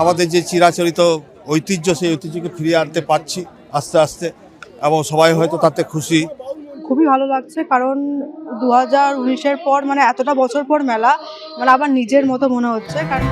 আমাদের যে চিরাচরিত ঐতিহ্য, সেই ঐতিহ্যকে ফিরিয়ে আনতে পারছি আস্তে আস্তে এবং সবাই হয়তো তাতে খুশি। খুবই ভালো লাগছে কারণ দু হাজার উনিশের পর মানে এতটা বছর পর মেলা মানে আবার নিজের মতো মনে হচ্ছে কারণ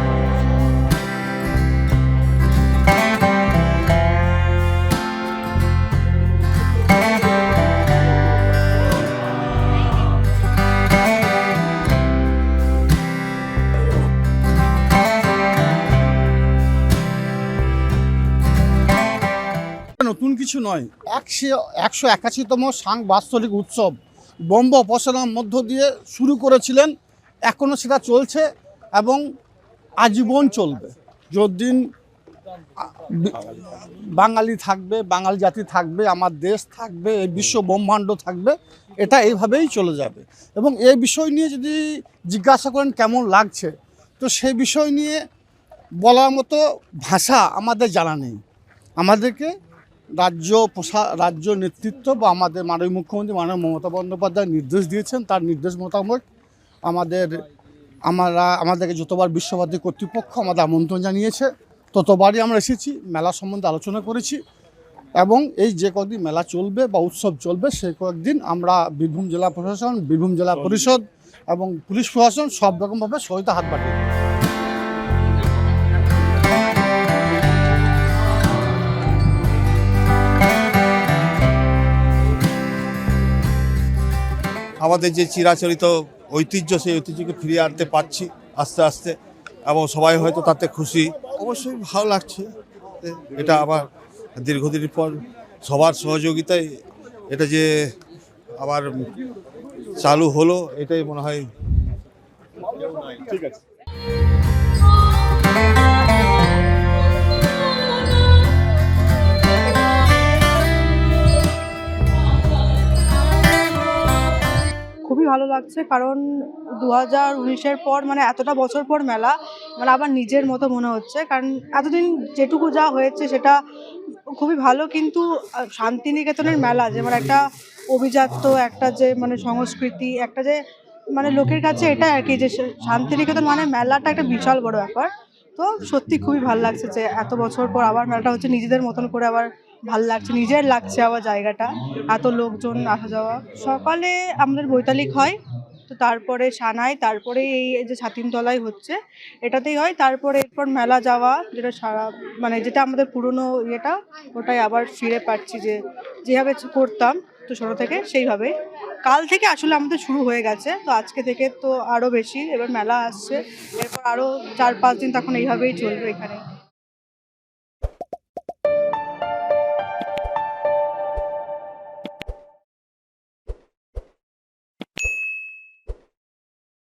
নতুন কিছু নয়। একশো একশো একাশিতম সাং বাৎসরিক উৎসব। বম্ব অপসারণের মধ্য দিয়ে শুরু করেছিলেন এখনও সেটা চলছে এবং আজীবন চলবে। বি- বাঙালি থাকবে, বাঙালি জাতি থাকবে, আমার দেশ থাকবে, এই বিশ্ব ব্রহ্মাণ্ড থাকবে, এটা এইভাবেই চলে যাবে। এবং এই বিষয় নিয়ে যদি জিজ্ঞাসা করেন কেমন লাগছে, তো সেই বিষয় নিয়ে বলার মতো ভাষা আমাদের জানা নেই। আমাদেরকে রাজ্য প্রশা রাজ্য নেতৃত্ব বা আমাদের মাননীয় মুখ্যমন্ত্রী মাননীয় মমতা বন্দ্যোপাধ্যায় নির্দেশ দিয়েছেন। তার নির্দেশ মোতাবেক আমাদের, আমরা, আমাদেরকে যতবার বিশ্বভারতী কর্তৃপক্ষ আমাদের আমন্ত্রণ জানিয়েছে, ততবারই আমরা এসেছি, মেলা সম্বন্ধে আলোচনা করেছি এবং এই যে কয়েকদিন মেলা চলবে বা উৎসব চলবে সেই কয়েকদিন আমরা বীরভূম জেলা প্রশাসন, বীরভূম জেলা পরিষদ এবং পুলিশ প্রশাসন সব রকমভাবে সহায়তা হাত বাড়িয়ে আমাদের যে চিরাচরিত ঐতিহ্য, সেই ঐতিহ্যকে ফিরিয়ে আনতে পারছি আস্তে আস্তে এবং সবাই হয়তো তাতে খুশি। অবশ্যই ভালো লাগছে। এটা আবার দীর্ঘদিনের পর সবার সহযোগিতায় এটা যে আবার চালু হলো, এটাই মনে হয় ঠিক আছে। ভালো লাগছে, কারণ দু হাজার উনিশের পর মানে এতটা বছর পর মেলা মানে আবার নিজের মতো মনে হচ্ছে। কারণ এতদিন যেটুকু যা হয়েছে সেটা খুবই ভালো, কিন্তু শান্তিনিকেতনের মেলা, যে মানে একটা অভিজাত্য, একটা যে মানে সংস্কৃতি, একটা যে মানে লোকের কাছে এটা আর কি, যে শান্তিনিকেতন মানে মেলাটা একটা বিশাল বড় ব্যাপার। তো সত্যি খুবই ভালো লাগছে যে এত বছর পর আবার মেলাটা হচ্ছে নিজেদের মতন করে আবার ভালো লাগছে, নিজের লাগছে আবার জায়গাটা, এত লোকজন আসা যাওয়া। সকালে আমাদের বৈতালিক হয়, তো তারপরে সানাই, তারপরে এই যে ছাতিমতলায় হচ্ছে, এটাতেই হয়। তারপরে এরপর মেলা যাওয়া, যেটা সারা মানে যেটা আমাদের পুরনো ইয়েটা, ওটাই আবার ফিরে পাচ্ছি যে, যেভাবে করতাম, তো ছোটো থেকে সেইভাবে। কাল থেকে আসলে আমাদের শুরু হয়ে গেছে, তো আজকে থেকে তো আরও বেশি, এবার মেলা আসছে, এরপর আরও চার পাঁচ দিন তখন এইভাবেই চলবে এখানে।